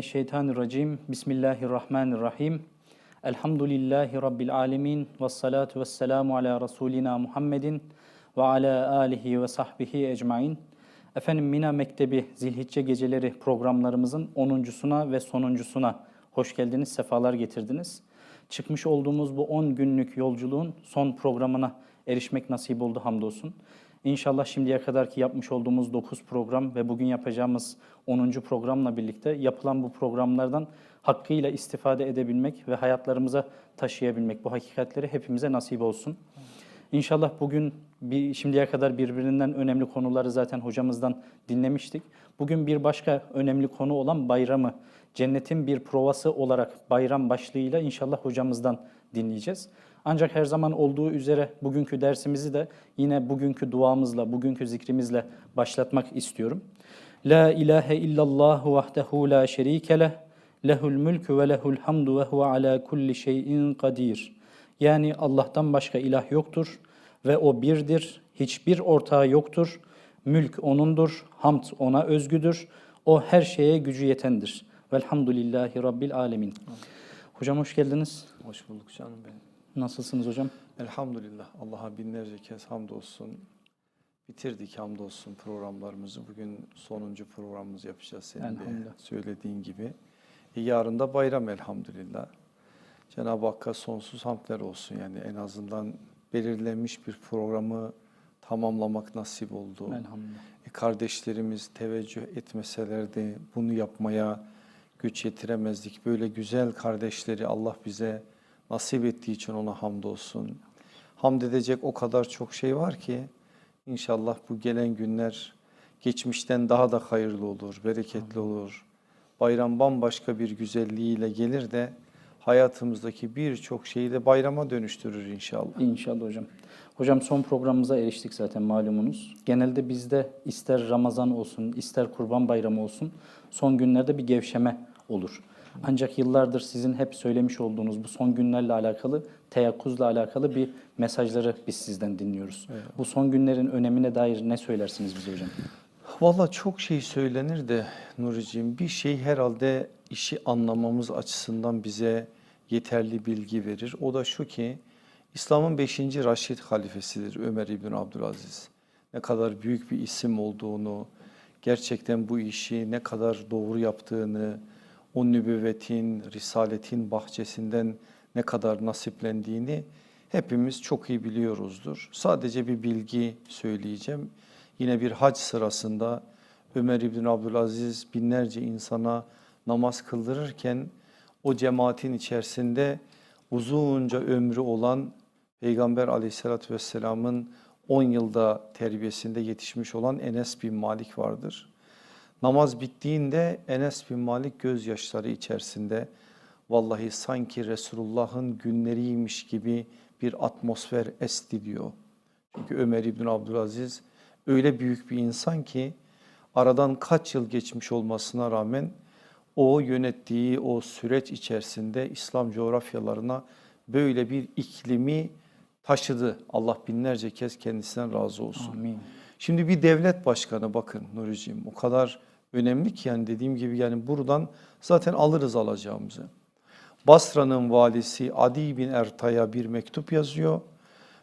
Euzubillahimineşşeytanirracim. Bismillahirrahmanirrahim. Elhamdülillahi Rabbil alemin. Ve salatu ve selamu ala Resulina Muhammedin ve ala alihi ve sahbihi ecmain. Efendim Mina Mektebi Zilhicce Geceleri programlarımızın 10.suna ve sonuncusuna hoş geldiniz, sefalar getirdiniz. Çıkmış olduğumuz bu 10 günlük yolculuğun son programına erişmek nasip oldu hamdolsun. İnşallah şimdiye kadarki yapmış olduğumuz 9 program ve bugün yapacağımız 10. programla birlikte yapılan bu programlardan hakkıyla istifade edebilmek ve hayatlarımıza taşıyabilmek bu hakikatleri hepimize nasip olsun. İnşallah bugün bir, şimdiye kadar birbirinden önemli konuları zaten hocamızdan dinlemiştik. Bugün bir başka önemli konu olan bayramı, cennetin bir provası olarak bayram başlığıyla inşallah hocamızdan dinleyeceğiz. Ancak her zaman olduğu üzere bugünkü dersimizi de yine bugünkü duamızla, bugünkü zikrimizle başlatmak istiyorum. La ilahe illallah vahdehu la şerike leh, lehul mülkü ve lehul hamdu ve huve ala kulli şeyin kadir. Yani Allah'tan başka ilah yoktur ve O birdir, hiçbir ortağı yoktur. Mülk O'nundur, hamd O'na özgüdür. O her şeye gücü yetendir. Velhamdülillahi Rabbil alemin. Hocam hoş geldiniz. Hoş bulduk canım benim. Nasılsınız hocam? Elhamdülillah. Allah'a binlerce kez hamdolsun. Bitirdik hamdolsun programlarımızı. Bugün sonuncu programımızı yapacağız senin de söylediğin gibi. E, yarın da bayram elhamdülillah. Cenab-ı Hakk'a sonsuz hamdler olsun. Yani en azından belirlenmiş bir programı tamamlamak nasip oldu. Elhamdülillah. E, kardeşlerimiz teveccüh etmeselerdi bunu yapmaya güç yetiremezdik. Böyle güzel kardeşleri Allah bize nasip ettiği için ona hamdolsun. Hamd edecek o kadar çok şey var ki inşallah bu gelen günler geçmişten daha da hayırlı olur, bereketli olur. Bayram bambaşka bir güzelliğiyle gelir de hayatımızdaki birçok şeyi de bayrama dönüştürür inşallah. İnşallah hocam. Hocam son programımıza eriştik zaten malumunuz. Genelde bizde ister Ramazan olsun, ister Kurban Bayramı olsun son günlerde bir gevşeme olur. Ancak yıllardır sizin hep söylemiş olduğunuz bu son günlerle alakalı, teyakkuzla alakalı bir mesajları biz sizden dinliyoruz. Bu son günlerin önemine dair ne söylersiniz bize hocam? Valla çok şey söylenir de Nuriciğim bir şey herhalde işi anlamamız açısından bize yeterli bilgi verir. O da şu ki İslam'ın 5. Raşid halifesidir Ömer İbn Abdülaziz. Ne kadar büyük bir isim olduğunu, gerçekten bu işi ne kadar doğru yaptığını, o nübüvvetin, risaletin bahçesinden ne kadar nasiplendiğini hepimiz çok iyi biliyoruzdur. Sadece bir bilgi söyleyeceğim. Yine bir hac sırasında Ömer İbn Abdülaziz binlerce insana namaz kıldırırken o cemaatin içerisinde uzunca ömrü olan Peygamber aleyhissalatü vesselamın 10 yılda terbiyesinde yetişmiş olan Enes bin Malik vardır. Namaz bittiğinde Enes bin Malik gözyaşları içerisinde vallahi sanki Resulullah'ın günleriymiş gibi bir atmosfer esti diyor. Çünkü Ömer İbn Abdülaziz öyle büyük bir insan ki aradan kaç yıl geçmiş olmasına rağmen o yönettiği o süreç içerisinde İslam coğrafyalarına böyle bir iklimi taşıdı. Allah binlerce kez kendisinden razı olsun. Amin. Şimdi bir devlet başkanı bakın Nuriciğim o kadar önemli ki yani dediğim gibi yani buradan zaten alırız alacağımızı. Basra'nın valisi Adi bin Ertay'a bir mektup yazıyor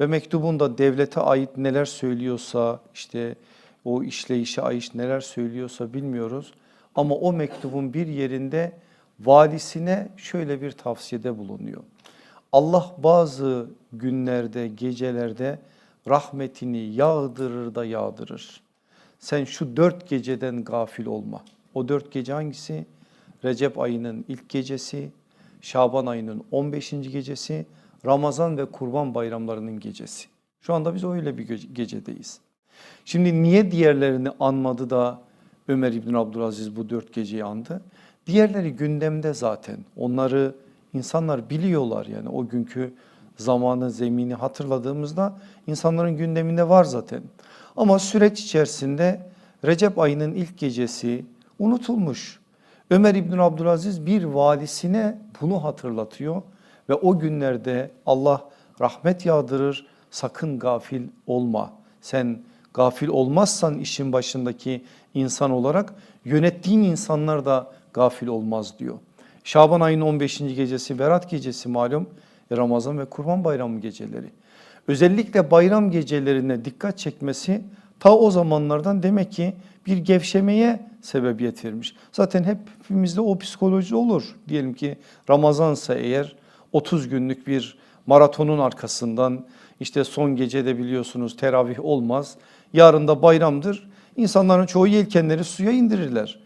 ve mektubunda devlete ait neler söylüyorsa işte o işleyişe ait neler söylüyorsa bilmiyoruz. Ama o mektubun bir yerinde valisine şöyle bir tavsiyede bulunuyor. Allah bazı günlerde, gecelerde rahmetini yağdırır da yağdırır. Sen şu dört geceden gafil olma. O dört gece hangisi? Recep ayının ilk gecesi, Şaban ayının 15. gecesi, Ramazan ve Kurban bayramlarının gecesi. Şu anda biz öyle bir gece- gecedeyiz. Şimdi niye diğerlerini anmadı da Ömer İbn Abdülaziz bu dört geceyi andı? Diğerleri gündemde zaten. Onları insanlar biliyorlar yani o günkü zamanı, zemini hatırladığımızda insanların gündeminde var zaten. Ama süreç içerisinde Recep ayının ilk gecesi unutulmuş. Ömer İbn Abdülaziz bir valisine bunu hatırlatıyor ve o günlerde Allah rahmet yağdırır sakın gafil olma. Sen gafil olmazsan işin başındaki insan olarak yönettiğin insanlar da gafil olmaz diyor. Şaban ayının 15. gecesi Berat gecesi malum Ramazan ve Kurban Bayramı geceleri. Özellikle bayram gecelerine dikkat çekmesi ta o zamanlardan demek ki bir gevşemeye sebebiyet vermiş. Zaten hepimizde o psikoloji olur. Diyelim ki Ramazansa eğer 30 günlük bir maratonun arkasından işte son gece de biliyorsunuz teravih olmaz. Yarın da bayramdır. İnsanların çoğu yelkenleri suya indirirler.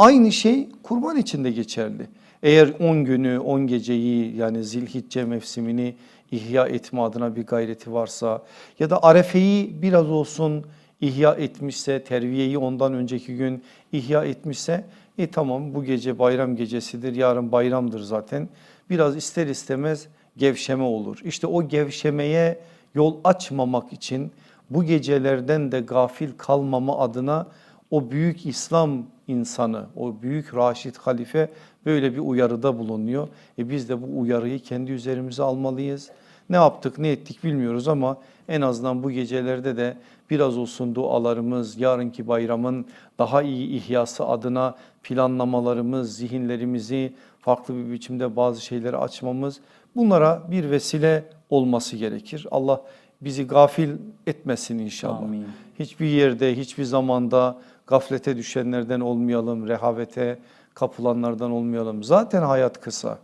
Aynı şey kurban için de geçerli. Eğer 10 günü, 10 geceyi yani zilhicce mevsimini ihya etme adına bir gayreti varsa ya da arefeyi biraz olsun ihya etmişse, terviyeyi ondan önceki gün ihya etmişse e tamam bu gece bayram gecesidir, yarın bayramdır zaten. Biraz ister istemez gevşeme olur. İşte o gevşemeye yol açmamak için bu gecelerden de gafil kalmama adına o büyük İslam insanı, o büyük Raşid Halife böyle bir uyarıda bulunuyor. E biz de bu uyarıyı kendi üzerimize almalıyız. Ne yaptık ne ettik bilmiyoruz ama en azından bu gecelerde de biraz olsun dualarımız, yarınki bayramın daha iyi ihyası adına planlamalarımız, zihinlerimizi farklı bir biçimde bazı şeyleri açmamız bunlara bir vesile olması gerekir. Allah bizi gafil etmesin inşallah. Amin. Hiçbir yerde, hiçbir zamanda gaflete düşenlerden olmayalım, rehavete kapılanlardan olmayalım. Zaten hayat kısa.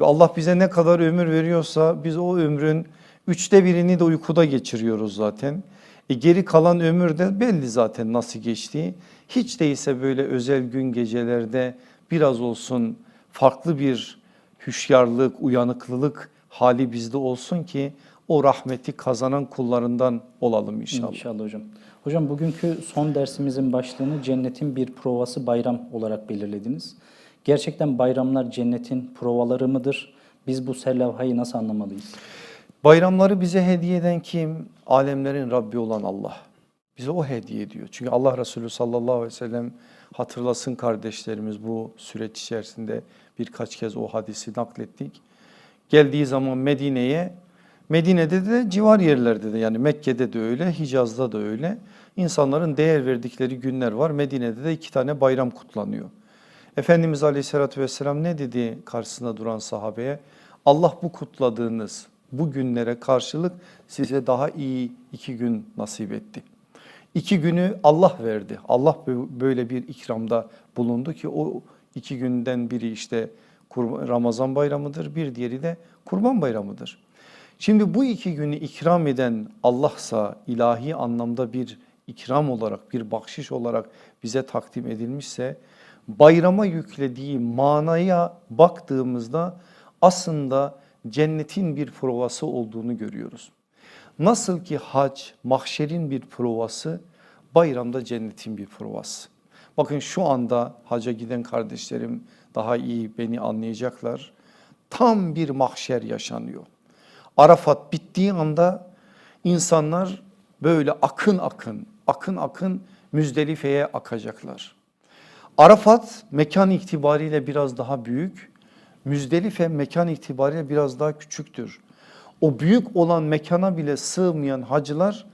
Allah bize ne kadar ömür veriyorsa biz o ömrün üçte birini de uykuda geçiriyoruz zaten. E geri kalan ömür de belli zaten nasıl geçtiği. Hiç değilse böyle özel gün gecelerde biraz olsun farklı bir hüşyarlık, uyanıklılık hali bizde olsun ki o rahmeti kazanan kullarından olalım inşallah. İnşallah hocam. Hocam bugünkü son dersimizin başlığını cennetin bir provası bayram olarak belirlediniz. Gerçekten bayramlar cennetin provaları mıdır? Biz bu serlevhayı nasıl anlamalıyız? Bayramları bize hediye eden kim? Alemlerin Rabbi olan Allah. Bize o hediye ediyor. Çünkü Allah Resulü sallallahu aleyhi ve sellem hatırlasın kardeşlerimiz bu süreç içerisinde birkaç kez o hadisi naklettik. Geldiği zaman Medine'ye, Medine'de de civar yerlerde de yani Mekke'de de öyle, Hicaz'da da öyle. İnsanların değer verdikleri günler var. Medine'de de iki tane bayram kutlanıyor. Efendimiz Aleyhisselatü Vesselam ne dedi karşısında duran sahabeye? Allah bu kutladığınız bu günlere karşılık size daha iyi iki gün nasip etti. İki günü Allah verdi. Allah böyle bir ikramda bulundu ki o iki günden biri işte Ramazan bayramıdır, bir diğeri de Kurban bayramıdır. Şimdi bu iki günü ikram eden Allah'sa ilahi anlamda bir ikram olarak, bir bahşiş olarak bize takdim edilmişse bayrama yüklediği manaya baktığımızda aslında cennetin bir provası olduğunu görüyoruz. Nasıl ki hac mahşerin bir provası, bayramda cennetin bir provası. Bakın şu anda haca giden kardeşlerim daha iyi beni anlayacaklar. Tam bir mahşer yaşanıyor. Arafat bittiği anda insanlar böyle akın akın, akın akın Müzdelife'ye akacaklar. Arafat mekan itibariyle biraz daha büyük, Müzdelife mekan itibariyle biraz daha küçüktür. O büyük olan mekana bile sığmayan hacılar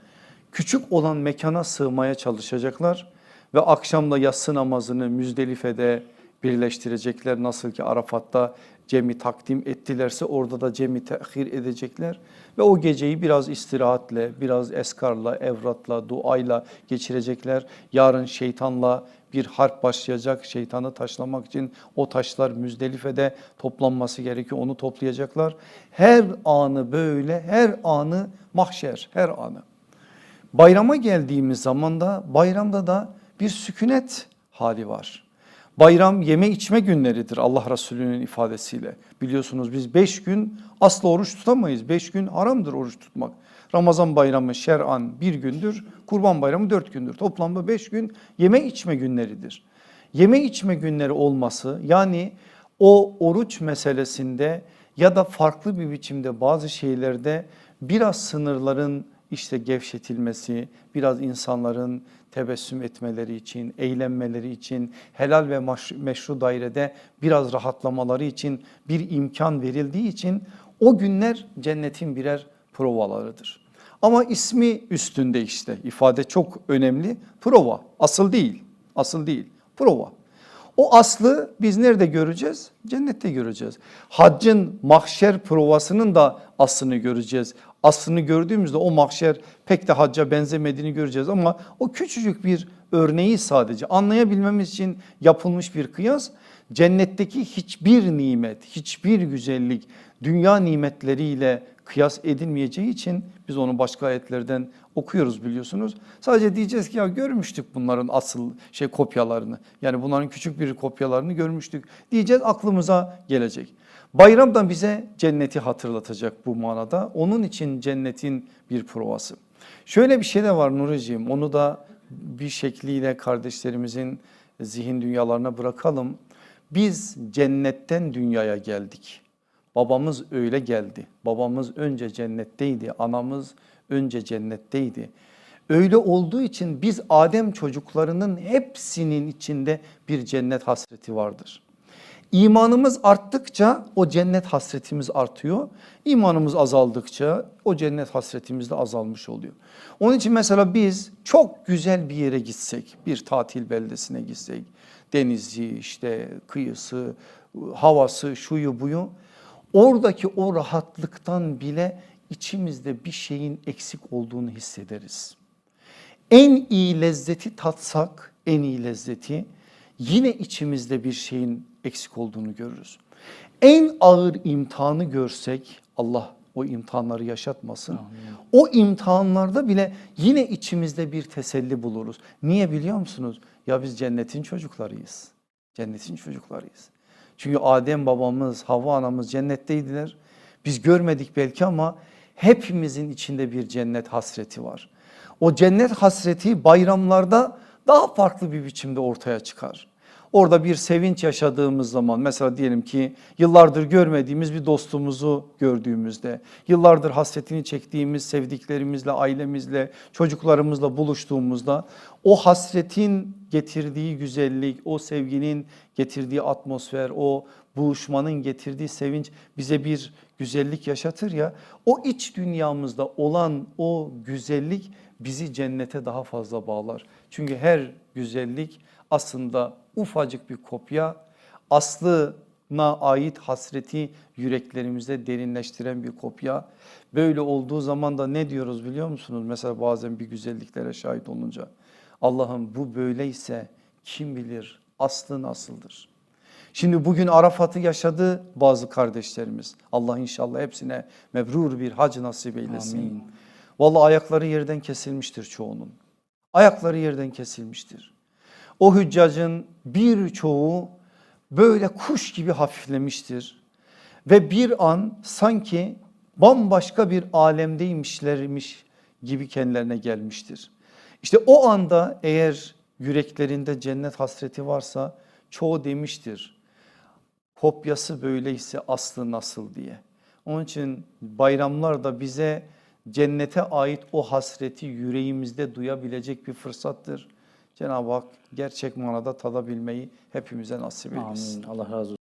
küçük olan mekana sığmaya çalışacaklar ve akşamda yatsı namazını Müzdelife'de birleştirecekler. Nasıl ki Arafat'ta cemi takdim ettilerse orada da cemi tehir edecekler ve o geceyi biraz istirahatle, biraz eskarla, evratla, duayla geçirecekler. Yarın şeytanla bir harp başlayacak şeytanı taşlamak için o taşlar Müzdelife'de toplanması gerekiyor onu toplayacaklar. Her anı böyle her anı mahşer her anı. Bayrama geldiğimiz zaman da bayramda da bir sükunet hali var. Bayram yeme içme günleridir Allah Resulü'nün ifadesiyle. Biliyorsunuz biz beş gün asla oruç tutamayız. Beş gün haramdır oruç tutmak. Ramazan bayramı şer'an bir gündür, kurban bayramı dört gündür. Toplamda beş gün yeme içme günleridir. Yeme içme günleri olması yani o oruç meselesinde ya da farklı bir biçimde bazı şeylerde biraz sınırların işte gevşetilmesi, biraz insanların tebessüm etmeleri için, eğlenmeleri için, helal ve meşru dairede biraz rahatlamaları için bir imkan verildiği için o günler cennetin birer provalarıdır. Ama ismi üstünde işte ifade çok önemli. Prova asıl değil, asıl değil prova. O aslı biz nerede göreceğiz? Cennette göreceğiz. Haccın mahşer provasının da aslını göreceğiz. Aslını gördüğümüzde o mahşer pek de hacca benzemediğini göreceğiz ama o küçücük bir örneği sadece anlayabilmemiz için yapılmış bir kıyas. Cennetteki hiçbir nimet, hiçbir güzellik dünya nimetleriyle kıyas edilmeyeceği için biz onu başka ayetlerden okuyoruz biliyorsunuz. Sadece diyeceğiz ki ya görmüştük bunların asıl şey kopyalarını. Yani bunların küçük bir kopyalarını görmüştük. Diyeceğiz aklımıza gelecek. Bayram da bize cenneti hatırlatacak bu manada. Onun için cennetin bir provası. Şöyle bir şey de var Nuriciğim onu da bir şekliyle kardeşlerimizin zihin dünyalarına bırakalım. Biz cennetten dünyaya geldik. Babamız öyle geldi. Babamız önce cennetteydi. Anamız önce cennetteydi. Öyle olduğu için biz Adem çocuklarının hepsinin içinde bir cennet hasreti vardır. İmanımız arttıkça o cennet hasretimiz artıyor. İmanımız azaldıkça o cennet hasretimiz de azalmış oluyor. Onun için mesela biz çok güzel bir yere gitsek, bir tatil beldesine gitsek, denizi işte kıyısı, havası, şuyu buyu oradaki o rahatlıktan bile içimizde bir şeyin eksik olduğunu hissederiz. En iyi lezzeti tatsak, en iyi lezzeti yine içimizde bir şeyin eksik olduğunu görürüz. En ağır imtihanı görsek Allah o imtihanları yaşatmasın. O imtihanlarda bile yine içimizde bir teselli buluruz. Niye biliyor musunuz? Ya biz cennetin çocuklarıyız. Cennetin çocuklarıyız. Çünkü Adem babamız, Havva anamız cennetteydiler. Biz görmedik belki ama hepimizin içinde bir cennet hasreti var. O cennet hasreti bayramlarda daha farklı bir biçimde ortaya çıkar. Orada bir sevinç yaşadığımız zaman mesela diyelim ki yıllardır görmediğimiz bir dostumuzu gördüğümüzde, yıllardır hasretini çektiğimiz sevdiklerimizle, ailemizle, çocuklarımızla buluştuğumuzda o hasretin getirdiği güzellik, o sevginin getirdiği atmosfer, o buluşmanın getirdiği sevinç bize bir güzellik yaşatır ya. O iç dünyamızda olan o güzellik bizi cennete daha fazla bağlar. Çünkü her güzellik aslında ufacık bir kopya aslına ait hasreti yüreklerimizde derinleştiren bir kopya. Böyle olduğu zaman da ne diyoruz biliyor musunuz? Mesela bazen bir güzelliklere şahit olunca Allah'ım bu böyleyse kim bilir aslı nasıldır? Şimdi bugün Arafat'ı yaşadı bazı kardeşlerimiz. Allah inşallah hepsine mebrur bir hac nasip eylesin. Amin. Vallahi ayakları yerden kesilmiştir çoğunun. Ayakları yerden kesilmiştir. O hüccacın birçoğu böyle kuş gibi hafiflemiştir. Ve bir an sanki bambaşka bir alemdeymişlermiş gibi kendilerine gelmiştir. İşte o anda eğer yüreklerinde cennet hasreti varsa çoğu demiştir. Kopyası böyleyse aslı nasıl diye. Onun için bayramlar da bize cennete ait o hasreti yüreğimizde duyabilecek bir fırsattır. Cenab-ı Hak gerçek manada tadabilmeyi hepimize nasip eylesin. Amin. Allah razı olsun.